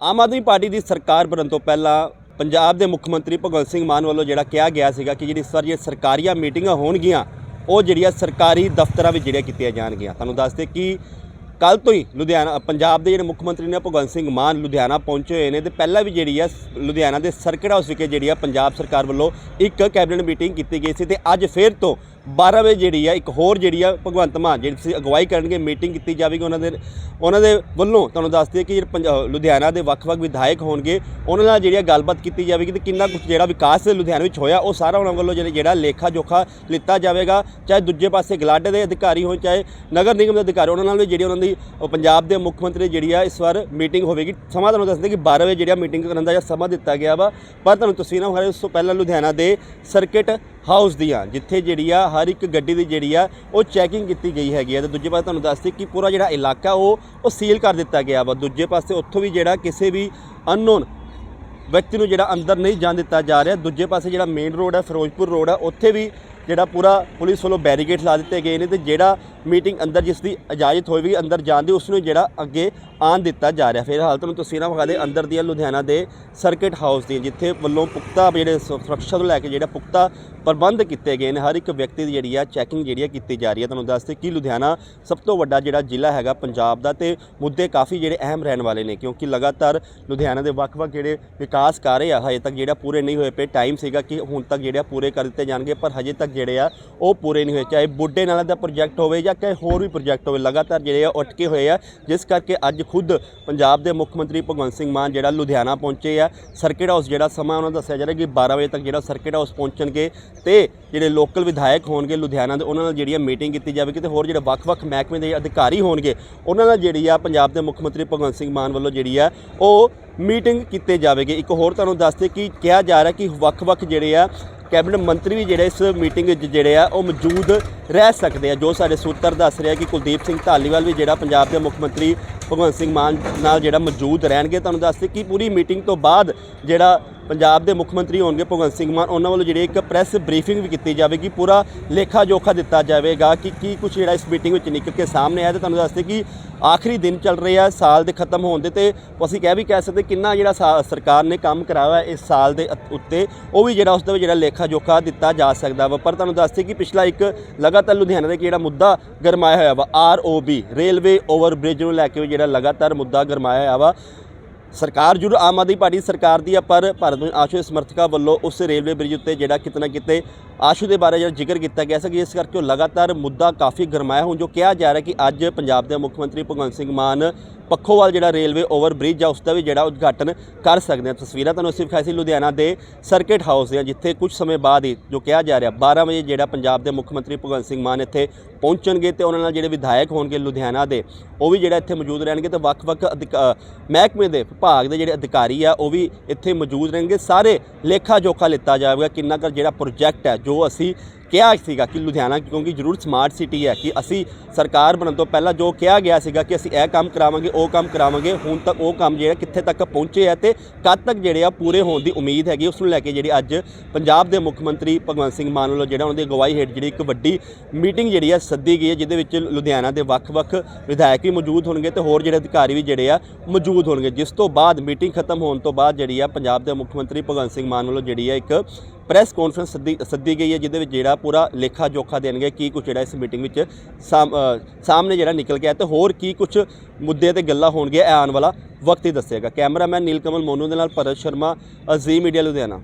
Aam Aadmi party ਦੀ ਸਰਕਾਰ ਬਣਨ ਤੋਂ ਪਹਿਲਾਂ ਪੰਜਾਬ ਦੇ ਮੁੱਖ ਮੰਤਰੀ ਭਗਵੰਤ ਸਿੰਘ ਮਾਨ ਵੱਲੋਂ ਜਿਹੜਾ ਕਿਹਾ ਗਿਆ ਸੀਗਾ ਕਿ ਜਿਹੜੀ ਸਾਰੀਆਂ ਸਰਕਾਰੀਆਂ ਮੀਟਿੰਗਾਂ ਹੋਣਗੀਆਂ, ਉਹ ਜਿਹੜੀਆਂ ਸਰਕਾਰੀ ਦਫ਼ਤਰਾਂ ਵਿੱਚ ਜਿਹੜੀਆਂ ਕੀਤੀਆਂ ਜਾਣਗੀਆਂ। ਤੁਹਾਨੂੰ ਦੱਸਦੇ ਕਿ ਕੱਲ ਤੋਂ ਹੀ ਲੁਧਿਆਣਾ, ਪੰਜਾਬ ਦੇ ਜਿਹੜੇ ਮੁੱਖ ਮੰਤਰੀ ਨੇ ਭਗਵੰਤ ਸਿੰਘ ਮਾਨ ਲੁਧਿਆਣਾ ਪਹੁੰਚੇ ਹੋਏ ਨੇ ਤੇ ਪਹਿਲਾਂ ਵੀ ਜਿਹੜੀ ਆ ਲੁਧਿਆਣਾ ਦੇ ਸਰਕਟ ਹਾਊਸ ਵਿਖੇ ਜਿਹੜੀ ਆ ਪੰਜਾਬ ਸਰਕਾਰ ਵੱਲੋਂ ਇੱਕ ਕੈਬਨਿਟ ਮੀਟਿੰਗ ਕੀਤੀ ਗਈ ਸੀ ਤੇ ਅੱਜ ਫੇਰ ਤੋਂ 12 ਵਜੇ ਜਿਹੜੀ ਆ, ਇੱਕ ਹੋਰ ਜਿਹੜੀ ਆ ਭਗਵੰਤ ਮਾਨ, ਜਿਹੜੀ ਤੁਸੀਂ ਅਗਵਾਈ ਕਰਨਗੇ ਮੀਟਿੰਗ ਕੀਤੀ ਜਾਵੇਗੀ ਉਹਨਾਂ ਦੇ ਉਹਨਾਂ ਦੇ ਵੱਲੋਂ ਤੁਹਾਨੂੰ ਦੱਸ ਦਈਏ ਕਿ ਜਿਹੜੇ ਪੰਜ- ਲੁਧਿਆਣਾ ਦੇ ਵੱਖ-ਵੱਖ ਵਿਧਾਇਕ ਹੋਣਗੇ, ਉਹਨਾਂ ਨਾਲ ਜਿਹੜੀ ਆ ਗੱਲਬਾਤ ਕੀਤੀ ਜਾਵੇਗੀ ਤੇ ਕਿੰਨਾ ਕੁਝ ਜਿਹੜਾ ਵਿਕਾਸ ਲੁਧਿਆਣਾ ਵਿੱਚ ਹੋਇਆ, ਉਹ ਸਾਰਾ ਉਹਨਾਂ ਵੱਲੋਂ ਜਿਹੜੇ ਜਿਹੜਾ ਲੇਖਾ ਜੋਖਾ ਲਿੱਤਾ ਜਾਵੇਗਾ, ਚਾਹੇ ਦੂਜੇ ਪਾਸੇ ਗਲਾਡੇ ਦੇ ਅਧਿਕਾਰੀ ਹੋਣ, ਚਾਹੇ ਨਗਰ ਨਿਗਮ ਦੇ ਅਧਿਕਾਰੀ, ਉਹਨਾਂ ਨਾਲ ਵੀ ਜਿਹੜੀ ਉਹਨਾਂ ਦੀ, ਉਹ ਪੰਜਾਬ ਦੇ ਮੁੱਖ ਮੰਤਰੀ ਜਿਹੜੀ ਆ, ਇਸ ਵਾਰ ਮੀਟਿੰਗ ਹੋਵੇਗੀ। ਸਮਾਂ ਤੁਹਾਨੂੰ ਦੱਸਦੇ ਕਿ 12 ਵਜੇ ਜਿਹੜਾ ਮੀਟਿੰਗ ਕਰਨ ਦਾ ਸਮਾਂ ਦਿੱਤਾ ਗਿਆ ਵਾ, ਪਰ ਤੁਹਾਨੂੰ ਤਸਵੀਰਾਂ ਵਿਖਾ ਉਸ ਤੋਂ ਪਹਿਲਾਂ ਲੁਧਿਆਣਾ ਦੇ ਸਰਕਿਟ ਹਾਊਸ ਦੀਆਂ ਜਿੱਥੇ ਜਿਹੜੀ ਆ, ਹਰ ਇੱਕ ਗੱਡੀ ਦੀ ਜਿਹੜੀ ਆ, ਉਹ ਚੈਕਿੰਗ ਕੀਤੀ ਗਈ ਹੈਗੀ ਆ। ਤੇ ਦੂਜੇ ਪਾਸੇ ਤੁਹਾਨੂੰ ਦੱਸਦੇ ਕਿ ਪੂਰਾ ਜਿਹੜਾ ਇਲਾਕਾ ਉਹ ਉਹ ਸੀਲ ਕਰ ਦਿੱਤਾ ਗਿਆ ਵਾ। ਦੂਜੇ ਪਾਸੇ ਉੱਥੋਂ ਵੀ ਜਿਹੜਾ ਕਿਸੇ ਵੀ ਅਨਨੋਨ ਵਿਅਕਤੀ ਨੂੰ ਜਿਹੜਾ ਅੰਦਰ ਨਹੀਂ ਜਾਣ ਦਿੱਤਾ ਜਾ ਰਿਹਾ। ਦੂਜੇ ਪਾਸੇ ਜਿਹੜਾ ਮੇਨ ਰੋਡ ਹੈ ਫਿਰੋਜ਼ਪੁਰ ਰੋਡ ਹੈ ਉੱਥੇ ਵੀ ਜਿਹੜਾ ਪੂਰਾ ਪੁਲਿਸ ਵੱਲੋਂ ਬੈਰੀਕੇਡ ਲਾ ਦਿੱਤੇ ਗਏ ਨੇ ਤੇ ਜਿਹੜਾ ਮੀਟਿੰਗ ਅੰਦਰ ਜਿਸ ਦੀ ਇਜਾਜ਼ਤ ਹੋਵੇਗੀ ਅੰਦਰ ਜਾਣ ਦੀ ਉਸ ਨੂੰ ਜਿਹੜਾ ਅੱਗੇ ਆਣ ਦਿੱਤਾ ਜਾ ਰਿਹਾ। ਫਿਰ ਹਾਲ ਤੁਹਾਨੂੰ ਤਸਵੀਰਾਂ ਵਿਖਾ ਦੇ ਅੰਦਰ ਦੀਆਂ ਲੁਧਿਆਣਾ ਦੇ ਸਰਕਟ ਹਾਊਸ ਦੀਆਂ, ਜਿੱਥੇ ਵੱਲੋਂ ਪੁਖਤਾ ਜਿਹੜੇ ਸੁ- ਸੁਰੱਖਿਆ ਤੋਂ ਲੈ ਕੇ ਜਿਹੜਾ ਪੁਖਤਾ ਪ੍ਰਬੰਧ ਕੀਤੇ ਗਏ ਨੇ, ਹਰ ਇੱਕ ਵਿਅਕਤੀ ਦੀ ਜਿਹੜੀ ਆ ਚੈਕਿੰਗ ਜਿਹੜੀ ਆ ਕੀਤੀ ਜਾ ਰਹੀ ਹੈ ਤੁਹਾਨੂੰ ਦੱਸਦੇ ਕਿ ਲੁਧਿਆਣਾ ਸਭ ਤੋਂ ਵੱਡਾ ਜਿਹੜਾ ਜ਼ਿਲ੍ਹਾ ਹੈਗਾ ਪੰਜਾਬ ਦਾ ਤੇ ਮੁੱਦੇ ਕਾਫੀ ਜਿਹੜੇ ਅਹਿਮ ਰਹਿਣ ਵਾਲੇ ਨੇ, ਕਿਉਂਕਿ ਲਗਾਤਾਰ ਲੁਧਿਆਣਾ ਦੇ ਵੱਖ-ਵੱਖ ਜਿਹੜੇ ਵਿਕਾਸ ਕਾਰਜ ਆ, ਹਜੇ ਤੱਕ ਜਿਹੜਾ ਪੂਰੇ ਨਹੀਂ ਹੋਏ ਪਏ ਟਾਈਮ ਸੀਗਾ ਕਿ ਹੁਣ ਤੱਕ ਜਿਹੜੇ ਆ ਪੂਰੇ ਕਰ ਦਿੱਤੇ ਜਾਣਗੇ, ਪਰ ਹਜੇ ਤੱਕ ਜਿਹੜੇ ਆ, ਉਹ ਪੂਰੇ ਨਹੀਂ ਹੋਏ, ਚਾਹੇ ਬੁੱਢੇ ਨਾਲਾਂ ਦਾ ਪ੍ਰੋਜੈਕਟ ਹੋਵੇ ਜਾਂ ਚਾਹੇ ਹੋਰ ਵੀ ਪ੍ਰੋਜੈਕਟ ਹੋਵੇ, ਲਗਾਤਾਰ ਜਿਹੜੇ ਆ ਅਟਕੇ ਹੋਏ ਆ। ਜਿਸ ਕਰਕੇ ਅੱਜ ਖੁਦ ਪੰਜਾਬ ਦੇ ਮੁੱਖ ਮੰਤਰੀ ਭਗਵੰਤ ਸਿੰਘ ਮਾਨ ਜਿਹੜਾ ਲੁਧਿਆਣਾ ਪਹੁੰਚੇ ਆ। ਸਰਕਿਟ ਹਾਊਸ ਜਿਹੜਾ ਸਮਾਂ ਉਹਨਾਂ ਦਾ ਦੱਸਿਆ ਜਾ ਰਿਹਾ ਕਿ 12 ਵਜੇ ਤੱਕ ਜਿਹੜਾ ਸਰਕਿਟ ਹਾਊਸ ਪਹੁੰਚਣਗੇ ਤੇ ਜਿਹੜੇ ਲੋਕਲ ਵਿਧਾਇਕ ਹੋਣਗੇ ਲੁਧਿਆਣਾ ਦੇ, ਉਹਨਾਂ ਨਾਲ ਜਿਹੜੀ ਆ ਮੀਟਿੰਗ ਕੀਤੀ ਜਾਵੇਗੀ ਤੇ ਹੋਰ ਜਿਹੜੇ ਵੱਖ-ਵੱਖ ਮਹਿਕਮੇ ਦੇ ਅਧਿਕਾਰੀ ਹੋਣਗੇ, ਉਹਨਾਂ ਨਾਲ ਜਿਹੜੀ ਆ ਪੰਜਾਬ ਦੇ ਮੁੱਖ ਮੰਤਰੀ ਭਗਵੰਤ ਸਿੰਘ ਮਾਨ ਵੱਲੋਂ ਜਿਹੜੀ ਆ ਉਹ ਮੀਟਿੰਗ ਕੀਤੇ ਜਾਵੇਗੀ। ਇੱਕ ਹੋਰ ਤੁਹਾਨੂੰ ਦੱਸਦੇ ਕਿ ਕਿਹਾ ਜਾ ਰਿਹਾ ਕਿ ਵੱਖ-ਵੱਖ ਜਿਹੜੇ ਆ ਕੈਬਨਿਟ ਮੰਤਰੀ ਵੀ ਜਿਹੜੇ ਇਸ ਮੀਟਿੰਗ ਵਿੱਚ ਜਿਹੜੇ ਆ, ਉਹ ਮੌਜੂਦ ਰਹਿ ਸਕਦੇ ਆ। ਜੋ ਸਾਡੇ ਸੂਤਰ ਦੱਸ ਰਿਹਾ ਕਿ ਕੁਲਦੀਪ ਸਿੰਘ ਧਾਲੀਵਾਲ ਵੀ ਜਿਹੜਾ ਪੰਜਾਬ ਦੇ ਮੁੱਖ ਮੰਤਰੀ ਭਗਵੰਤ ਸਿੰਘ ਮਾਨ ਨਾਲ ਜਿਹੜਾ ਮੌਜੂਦ ਰਹਿਣਗੇ। ਤੁਹਾਨੂੰ ਦੱਸਦੇ ਕਿ ਪੂਰੀ ਮੀਟਿੰਗ ਤੋਂ ਬਾਅਦ ਜਿਹੜਾ ਪੰਜਾਬ ਦੇ ਮੁੱਖ ਮੰਤਰੀ ਹੋਣਗੇ ਭਗਵੰਤ ਸਿੰਘ ਮਾਨ। ਉਹਨਾਂ ਵੱਲੋਂ ਜਿਹੜੀ ਇੱਕ ਪ੍ਰੈਸ ਬਰੀਫਿੰਗ ਵੀ ਕੀਤੀ ਜਾਵੇਗੀ। ਪੂਰਾ ਲੇਖਾ ਜੋਖਾ ਦਿੱਤਾ ਜਾਵੇਗਾ ਕਿ ਕੀ ਕੁਝ ਜਿਹੜਾ ਇਸ ਮੀਟਿੰਗ ਵਿੱਚ ਨਿਕਲ ਕੇ ਸਾਹਮਣੇ ਆਇਆ ਤੇ ਤੁਹਾਨੂੰ ਦੱਸਦੇ ਕਿ ਆਖਰੀ ਦਿਨ ਚੱਲ ਰਹੇ ਆ ਸਾਲ ਦੇ ਖਤਮ ਹੋਣ ਦੇ ਤੇ ਅਸੀਂ ਕਹਿ ਵੀ ਕਹਿ ਸਕਦੇ ਕਿੰਨਾ ਜਿਹੜਾ ਸਾ- ਸਰਕਾਰ ਨੇ ਕੰਮ ਕਰਾਇਆ ਇਸ ਸਾਲ ਦੇ ਉੱਤੇ, ਉਹ ਵੀ ਜਿਹੜਾ ਉਸ ਦਾ ਜਿਹੜਾ ਲੇਖਾ ਜੋਖਾ ਦਿੱਤਾ ਜਾ ਸਕਦਾ ਵਾ। ਪਰ ਤੁਹਾਨੂੰ ਦੱਸਦੇ ਕਿ ਪਿਛਲਾ ਇੱਕ ਲਗਾਤਾਰ ਲੁਧਿਆਣਾ ਦੇ ਜਿਹੜਾ ਮੁੱਦਾ ਗਰਮਾਇਆ ਹੋਇਆ ਵਾ ਆਰਓਬੀ ਰੇਲਵੇ ਓਵਰ ਬ੍ਰਿਜ ਨੂੰ ਲੈ ਕੇ ਵੀ ਜਿਹੜਾ ਲਗਾਤਾਰ ਮੁੱਦਾ ਗਰਮਾਇਆ ਹੋਇਆ ਵਾ। ਸਰਕਾਰ ਜ਼ਰੂਰ ਆਮ ਆਦਮੀ ਪਾਰਟੀ ਸਰਕਾਰ ਦੀ ਆ, ਪਰ ਭਾਰਤ ਵਿੱਚ ਆਸ਼ੂ ਸਮਰਥਕਾਂ ਵੱਲੋਂ ਉਸ ਰੇਲਵੇ ਬ੍ਰਿਜ ਉੱਤੇ ਜਿਹੜਾ ਕਿਤੇ ਨਾ ਕਿਤੇ ਆਸ਼ੂ ਦੇ ਬਾਰੇ ਜਿਹੜਾ ਜ਼ਿਕਰ ਕੀਤਾ ਗਿਆ ਸੀ ਕਿ ਇਸ ਕਰਕੇ ਉਹ ਲਗਾਤਾਰ ਮੁੱਦਾ ਕਾਫੀ ਗਰਮਾਇਆ ਹੁਣ, ਜੋ ਕਿਹਾ ਜਾ ਰਿਹਾ ਕਿ ਅੱਜ ਪੰਜਾਬ ਦੇ ਮੁੱਖ ਮੰਤਰੀ ਭਗਵੰਤ ਸਿੰਘ ਮਾਨ ਪੱਖੋਵਾਲ ਜਿਹੜਾ ਰੇਲਵੇ ਓਵਰ ਬ੍ਰਿਜ ਆ, ਉਸ ਦਾ ਵੀ ਜਿਹੜਾ ਉਦਘਾਟਨ ਕਰ ਸਕਦੇ ਆ। ਤਸਵੀਰਾਂ ਤੁਹਾਨੂੰ ਅਸੀਂ ਵਿਖਾਈ ਸੀ ਲੁਧਿਆਣਾ ਦੇ ਸਰਕਟ ਹਾਊਸ ਦੀਆਂ, ਜਿੱਥੇ ਕੁਝ ਸਮੇਂ ਬਾਅਦ ਹੀ ਜੋ ਕਿਹਾ ਜਾ ਰਿਹਾ 12 ਵਜੇ ਜਿਹੜਾ ਪੰਜਾਬ ਦੇ ਮੁੱਖ ਮੰਤਰੀ ਭਗਵੰਤ ਸਿੰਘ ਮਾਨ ਇੱਥੇ ਪਹੁੰਚਣਗੇ ਤੇ ਉਹਨਾਂ ਨਾਲ ਜਿਹੜੇ ਵਿਧਾਇਕ ਹੋਣਗੇ ਲੁਧਿਆਣਾ ਦੇ, ਉਹ ਵੀ ਜਿਹੜਾ ਇੱਥੇ ਮੌਜੂਦ ਰਹਿਣਗੇ ਤੇ ਵੱਖ-ਵੱਖ ਅਧਿਕ- ਮਹਿਕਮੇ ਦੇ ਵਿਭਾਗ ਦੇ ਜਿਹੜੇ ਅਧਿਕਾਰੀ ਆ, ਉਹ ਵੀ ਇੱਥੇ ਮੌਜੂਦ ਰਹਿਣਗੇ। ਸਾਰੇ ਲੇਖਾ ਜੋਖਾ ਲਿੱਤਾ ਜਾਵੇਗਾ ਕਿੰਨਾ ਕਰ ਜਿਹੜਾ ਪ੍ਰੋਜੈਕਟ ਹੈ, ਜੋ ਅਸੀਂ ਕਿਹਾ ਸੀਗਾ ਕਿ ਲੁਧਿਆਣਾ, ਕਿਉਂਕਿ ਜ਼ਰੂਰ ਸਮਾਰਟ ਸਿਟੀ ਹੈ ਕਿ ਅਸੀਂ ਸਰਕਾਰ ਬਣਨ ਤੋਂ ਪਹਿਲਾਂ ਜੋ ਕਿਹਾ ਗਿਆ ਸੀਗਾ ਕਿ ਅਸੀਂ ਇਹ ਕੰਮ ਕਰਾਵਾਂਗੇ, ਉਹ ਕੰਮ ਕਰਾਵਾਂਗੇ, ਹੁਣ ਤੱਕ ਉਹ ਕੰਮ ਜਿਹੜਾ ਕਿੱਥੇ ਤੱਕ ਪਹੁੰਚੇ ਆ ਤੇ ਕਦ ਤੱਕ ਜਿਹੜੇ ਆ ਪੂਰੇ ਹੋਣ ਦੀ ਉਮੀਦ ਹੈਗੀ, ਉਸ ਨੂੰ ਲੈ ਕੇ ਜਿਹੜੀ ਅੱਜ ਪੰਜਾਬ ਦੇ ਮੁੱਖ ਮੰਤਰੀ ਭਗਵੰਤ ਸਿੰਘ ਮਾਨ ਵੱਲੋਂ ਜਿਹੜਾ ਉਹਨਾਂ ਦੀ ਅਗਵਾਈ ਹੇਠ ਜਿਹੜੀ ਇੱਕ ਵੱਡੀ ਮੀਟਿੰਗ ਜਿਹੜੀ ਆ ਸੱਦੀ ਗਈ ਹੈ, ਜਿਹਦੇ ਵਿੱਚ ਲੁਧਿਆਣਾ ਦੇ ਵੱਖ-ਵੱਖ ਵਿਧਾਇਕ ਵੀ ਮੌਜੂਦ ਹੋਣਗੇ ਤੇ ਹੋਰ ਜਿਹੜੇ ਅਧਿਕਾਰੀ ਵੀ ਜਿਹੜੇ ਆ ਮੌਜੂਦ ਹੋਣਗੇ। ਜਿਸ ਤੋਂ ਬਾਅਦ ਮੀਟਿੰਗ ਖਤਮ ਹੋਣ ਤੋਂ ਬਾਅਦ ਜਿਹੜੀ ਆ ਪੰਜਾਬ ਦੇ ਮੁੱਖ ਮੰਤਰੀ ਭਗਵੰਤ ਸਿੰਘ ਮਾਨ ਵੱਲੋਂ ਜਿਹੜੀ ਆ ਇੱਕ ਪ੍ਰੈਸ ਕਾਨਫਰੰਸ ਸੱਦੀ ਸੱਦੀ ਗਈ ਹੈ, ਜਿਹਦੇ ਵਿੱਚ ਜਿਹੜਾ ਪੂਰਾ ਲੇਖਾ ਜੋਖਾ ਦੇਣਗੇ ਕੀ ਕੁਝ ਜਿਹੜਾ ਇਸ ਮੀਟਿੰਗ ਵਿੱਚ ਸਾਮ- ਸਾਹਮਣੇ ਜਿਹੜਾ ਨਿਕਲ ਗਿਆ ਆਇਆ ਤੇ ਹੋਰ ਕੀ ਕੁਝ ਮੁੱਦੇ ਤੇ ਗੱਲਾਂ ਹੋਣਗੀਆਂ, ਇਹ ਆਉਣ ਵਾਲਾ ਵਕਤ ਹੀ ਦੱਸੇਗਾ। ਕੈਮਰਾਮੈਨ ਨੀਲਕਮਲ ਮੋਨੂ ਦੇ ਨਾਲ ਭਰਤ ਸ਼ਰਮਾ, ਅਜ਼ੀਮ ਮੀਡੀਆ, ਲੁਧਿਆਣਾ।